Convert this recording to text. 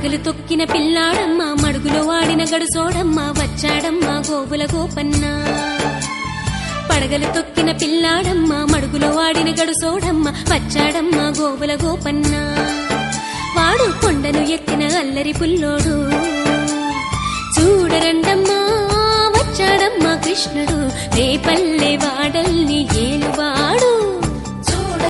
పడగలు తొక్కిన పిల్లాడమ్మ మడుగులో వాడిన గడుసోడమ్మ వచ్చాడమ్మ గోవుల గోపన్న. పడగలు తొక్కిన పిల్లాడమ్మ మడుగులో వాడిన గడుసోడమ్మ వచ్చాడమ్మ గోవుల గోపన్న. వాడు కొండను ఎక్కిన అల్లరి పుల్లోడు. చూడరండమ్మా వచ్చాడమ్మా కృష్ణుడు. రేపల్లె వాడల్ని ఏ